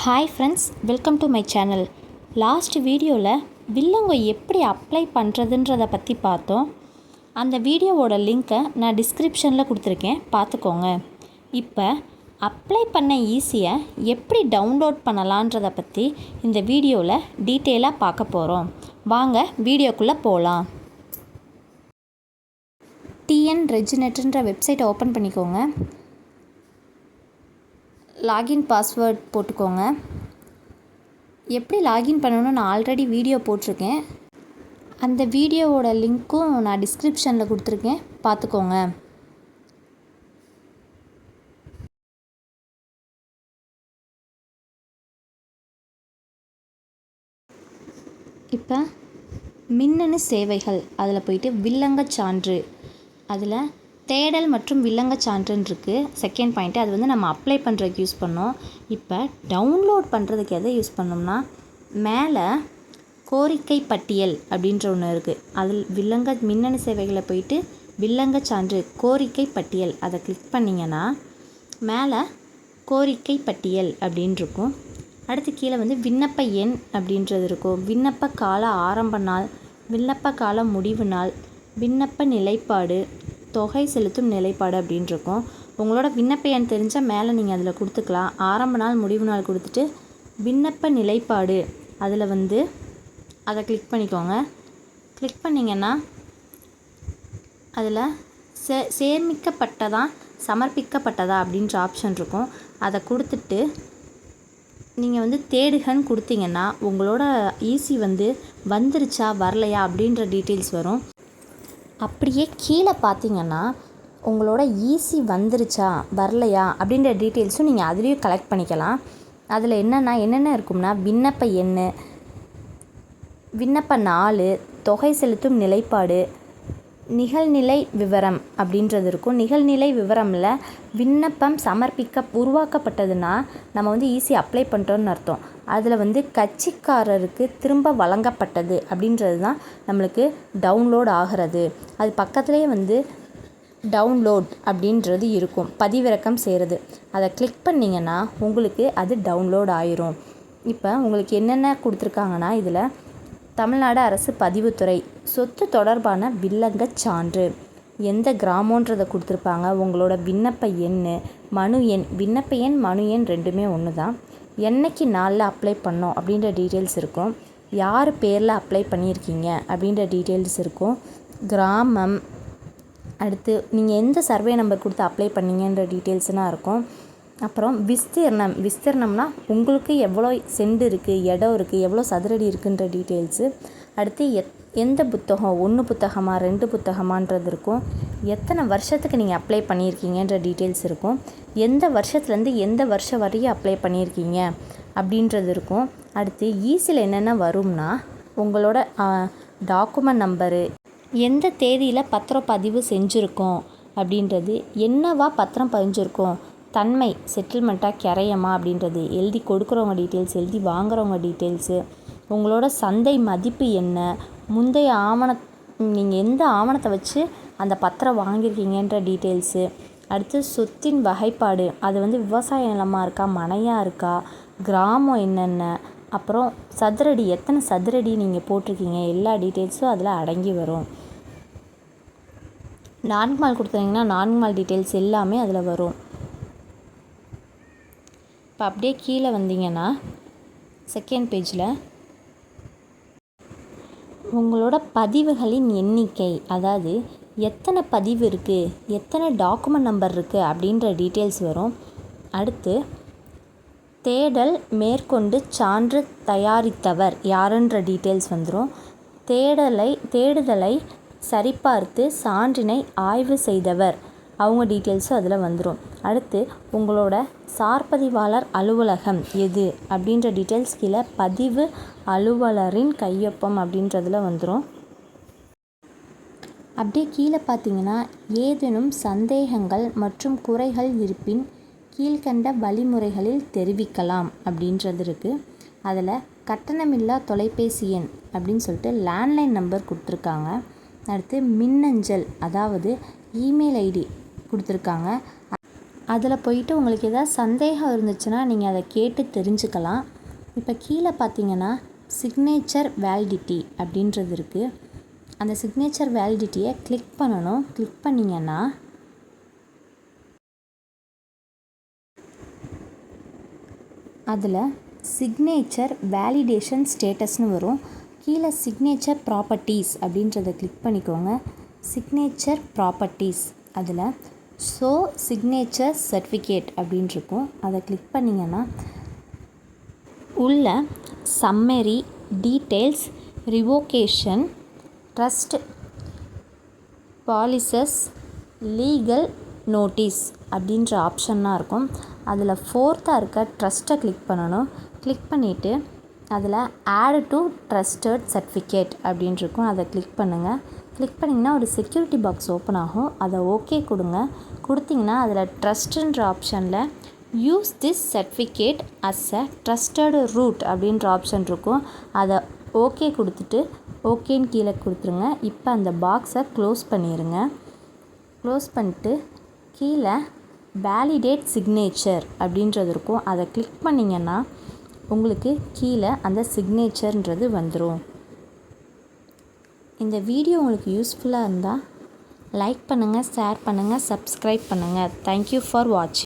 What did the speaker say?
Hi friends welcome to my channel last வீடியோவில் வில்லங்கோ எப்படி அப்ளை பண்ணுறதுன்றதை பற்றி பார்த்தோம். அந்த வீடியோவோட லிங்க்கை நான் டிஸ்கிரிப்ஷனில் கொடுத்துருக்கேன். பார்த்துக்கோங்க. இப்போ அப்ளை பண்ண ஈஸியை எப்படி டவுன்லோட் பண்ணலான்றதை பற்றி இந்த வீடியோவில் டீட்டெயிலாக பார்க்க போகிறோம் வாங்க வீடியோக்குள்ளே போகலாம் டிஎன் ரெஜினெட்ன்ற வெப்சைட்டை ஓப்பன் பண்ணிக்கோங்க. லாகின் பாஸ்வேர்ட் போட்டுக்கோங்க. எப்படி லாகின் பண்ணணும்னு நான் ஆல்ரெடி வீடியோ போட்டிருக்கேன். அந்த வீடியோவோட லிங்க்கும் நான் டிஸ்கிரிப்ஷனில் கொடுத்துருக்கேன். பார்த்துக்கோங்க. இப்போ மின்னணு சேவைகள் அதில் போயிட்டு வில்லங்கச் சான்று அதில் தேடல் மற்றும் வில்லங்க சான்றுன்னு இருக்குது செகண்ட் பாயிண்ட்டு அது வந்து நம்ம அப்ளை பண்ணுறதுக்கு யூஸ் பண்ணோம். இப்போ டவுன்லோட் பண்ணுறதுக்கு எதை யூஸ் பண்ணோம்னா மேலே கோரிக்கை பட்டியல் அப்படின்ற ஒன்று இருக்குது அதில் வில்லங்க மின்னணு சேவைகளை போயிட்டு வில்லங்கச் சான்று கோரிக்கை பட்டியல் அதை கிளிக் பண்ணிங்கன்னா மேலே கோரிக்கை பட்டியல் அப்படின்னு இருக்கும். அடுத்து கீழே வந்து விண்ணப்ப எண் அப்படின்றது இருக்கும். விண்ணப்ப கால ஆரம்ப நாள் விண்ணப்ப கால முடிவு நாள் விண்ணப்ப நிலைப்பாடு தொகை செலுத்தும் நிலைப்பாடு அப்படின்னு இருக்கும் உங்களோட விண்ணப்ப எண் தெரிஞ்சால் மேலே நீங்கள் அதில் கொடுத்துக்கலாம். ஆரம்ப நாள் முடிவு நாள் கொடுத்துட்டு விண்ணப்ப நிலைப்பாடு. அதில் வந்து அதை கிளிக் பண்ணிக்கோங்க. கிளிக் பண்ணிங்கன்னா அதில் சே சேமிக்கப்பட்டதா சமர்ப்பிக்கப்பட்டதா அப்படின்ற ஆப்ஷன் இருக்கும். அதை கொடுத்துட்டு நீங்கள் வந்து தேடுகன்னு கொடுத்தீங்கன்னா உங்களோட ஈசி வந்து வந்துருச்சா வரலையா அப்படின்ற டீட்டெயில்ஸ் வரும். அப்படியே கீழே பார்த்தீங்கன்னா உங்களோட ஈசி வந்துருச்சா வரலையா அப்படின்ற டீட்டெயில்ஸும் நீங்கள் அதுலேயும் கலெக்ட் பண்ணிக்கலாம். அதில் என்னென்னா என்னென்ன இருக்கும்னா விண்ணப்ப எண் விண்ணப்ப நாள் தொகை செலுத்தும் நிலைப்பாடு நிகழ்நிலை விவரம் அப்படின்றது இருக்கும். நிகழ்நிலை விவரமில் விண்ணப்பம் சமர்ப்பிக்க உருவாக்கப்பட்டதுன்னா நம்ம வந்து ஈஸி அப்ளை பண்ணிட்டோம்னு அர்த்தம். அதில் வந்து கட்சிக்காரருக்கு திரும்ப வழங்கப்பட்டது அப்படின்றது தான் நம்மளுக்கு டவுன்லோட் ஆகிறது. அது பக்கத்துலேயே வந்து டவுன்லோட் அப்படின்றது இருக்கும். பதிவிறக்கம் செய்கிறது அதை கிளிக் பண்ணிங்கன்னா உங்களுக்கு அது டவுன்லோட் ஆயிரும். இப்போ உங்களுக்கு என்னென்ன கொடுத்துருக்காங்கன்னா இதில் தமிழ்நாடு அரசு பதிவுத்துறை. சொத்து தொடர்பான வில்லங்கச் சான்று. எந்த கிராமன்றதை கொடுத்துருப்பாங்க? உங்களோட விண்ணப்ப எண் மனு எண் விண்ணப்ப எண் மனு எண் ரெண்டுமே ஒன்று தான் என்னைக்கு நாளில் அப்ளை பண்ணோம்? அப்படின்ற டீட்டெயில்ஸ் இருக்கும். யார் பேரில் அப்ளை பண்ணியிருக்கீங்க? அப்படின்ற டீட்டெயில்ஸ் இருக்கும். கிராமம் அடுத்து நீங்கள் எந்த சர்வே நம்பர் கொடுத்து அப்ளை பண்ணீங்கன்ற டீட்டெயில்ஸ்லாம் இருக்கும். அப்புறம் விஸ்தீர்ணம். விஸ்தீர்ணம்னா உங்களுக்கு எவ்வளோ செண்டு இருக்குது இடம் இருக்குது எவ்வளோ சதுரடி இருக்குன்ற டீட்டெயில்ஸு அடுத்து எத் எந்த புத்தகம்? ஒன்று புத்தகமா ரெண்டு புத்தகமான்றது இருக்கும். எத்தனை வருஷத்துக்கு நீங்கள் அப்ளை பண்ணியிருக்கீங்கன்ற டீட்டெயில்ஸ் இருக்கும். எந்த வருஷத்துலேருந்து எந்த வருஷம் வரையும் அப்ளை பண்ணியிருக்கீங்க அப்படின்றது இருக்கும். அடுத்து ஈஸியில் என்னென்ன வரும்னா உங்களோட டாக்குமெண்ட் நம்பரு எந்த தேதியில் பத்திரப்பதிவு செஞ்சுருக்கோம் அப்படின்றது என்னவா பத்திரம் பதிஞ்சிருக்கோம் தன்மை செட்டில்மெண்ட்டாக கிரையமா அப்படின்றது. எழுதி கொடுக்குறவங்க டீட்டெயில்ஸ் எழுதி வாங்குறவங்க டீட்டெயில்ஸு உங்களோட சந்தை மதிப்பு என்ன? முந்தைய ஆவண நீங்கள் எந்த ஆவணத்தை வச்சு அந்த பத்திரம் வாங்கியிருக்கீங்கன்ற டீட்டெயில்ஸு அடுத்து சொத்தின் வகைப்பாடு அது வந்து விவசாய நிலமாக இருக்கா மனையாக இருக்கா கிராமம் என்னென்ன அப்புறம் சதுரடி எத்தனை சதுரடி நீங்கள் போட்டிருக்கீங்க எல்லா டீட்டெயில்ஸும் அதில் அடங்கி வரும். நான்கு மால் கொடுத்துருந்தீங்கன்னா நான்கு மால் டீட்டெயில்ஸ் எல்லாமே அதில் வரும். இப்போ அப்படியே கீழே வந்தீங்கன்னா செகண்ட் பேஜில் உங்களோட பதிவுகளின் எண்ணிக்கை அதாவது எத்தனை பதிவு இருக்குது எத்தனை டாக்குமெண்ட் நம்பர் இருக்குது அப்படின்ற டீட்டெயில்ஸ் வரும். அடுத்து தேடல் மேற்கொண்டு சான்று தயாரித்தவர் யாருன்ற டீட்டெயில்ஸ் வந்துடும் தேடலை தேடுதலை சரிபார்த்து சான்றினை ஆய்வு செய்தவர் அவங்க டீட்டெயில்ஸும் அதில் வந்துடும் அடுத்து உங்களோட சார்பதிவாளர் அலுவலகம் எது? அப்படின்ற டீட்டெயில்ஸ் கீழே பதிவு அலுவலரின் கையொப்பம் அப்படின்றதில் வந்துடும் அப்படியே கீழே பார்த்தீங்கன்னா ஏதேனும் சந்தேகங்கள் மற்றும் குறைகள் இருப்பின் கீழ்கண்ட வழிமுறைகளில் தெரிவிக்கலாம் அப்படின்றது இருக்குது அதில் கட்டணமில்லா தொலைபேசி எண் அப்படின்னு சொல்லிட்டு லேண்ட்லைன் நம்பர் கொடுத்துருக்காங்க. அடுத்து மின்னஞ்சல் அதாவது இமெயில் ஐடி கொடுத்துருக்காங்க. அதில் போயிட்டு உங்களுக்கு எதாவது சந்தேகம் இருந்துச்சுன்னா நீங்கள் அதை கேட்டு தெரிஞ்சுக்கலாம். இப்போ கீழே பார்த்தீங்கன்னா சிக்னேச்சர் வேலிடிட்டி அப்படின்றது இருக்குது அந்த சிக்னேச்சர் வேலிடிட்டியை கிளிக் பண்ணணும். கிளிக் பண்ணிங்கன்னா அதில் சிக்னேச்சர் வேலிடேஷன் ஸ்டேட்டஸ்னு வரும். கீழே சிக்னேச்சர் ப்ராப்பர்ட்டிஸ் அப்படின்றத கிளிக் பண்ணிக்கோங்க. சிக்னேச்சர் ப்ராப்பர்ட்டிஸ் அதில் ஸோ சிக்னேச்சர் சர்டிஃபிகேட் அப்படின்னு இருக்கும் அதை கிளிக் பண்ணிங்கன்னா உள்ள summary details revocation trust policies legal notice அப்படின்ற ஆப்ஷன்லாம் இருக்கும். அதில் ஃபோர்த்தாக இருக்க ட்ரஸ்ட்டை கிளிக் பண்ணணும். கிளிக் பண்ணிவிட்டு அதில் ஆட் டு ட்ரஸ்டட் சர்டிஃபிகேட் அப்படின்ட்டு இருக்கும் அதை கிளிக் பண்ணுங்கள் கிளிக் பண்ணிங்கன்னா ஒரு செக்யூரிட்டி பாக்ஸ் ஓப்பன் ஆகும். அதை ஓகே கொடுங்க. கொடுத்தீங்கன்னா அதில் ட்ரஸ்ட்டுன்ற ஆப்ஷனில் use this certificate as a trusted root அப்படின்ற ஆப்ஷன் இருக்கும். அதை ஓகே கொடுத்துட்டு ஓகேன்னு கீழே கொடுத்துருங்க. இப்போ அந்த பாக்ஸை க்ளோஸ் பண்ணிடுங்க க்ளோஸ் பண்ணிட்டு கீழே வேலிடேட் சிக்னேச்சர் அப்படின்றது இருக்கும். அதை கிளிக் பண்ணிங்கன்னா உங்களுக்கு கீழே அந்த சிக்னேச்சர்ன்றது வந்துடும் இந்த வீடியோ உங்களுக்கு யூஸ்ஃபுல்லாக இருந்தால் லைக் பண்ணுங்கள் ஷேர் பண்ணுங்கள் சப்ஸ்கிரைப் பண்ணுங்கள் தேங்க்யூ ஃபார் வாட்சிங்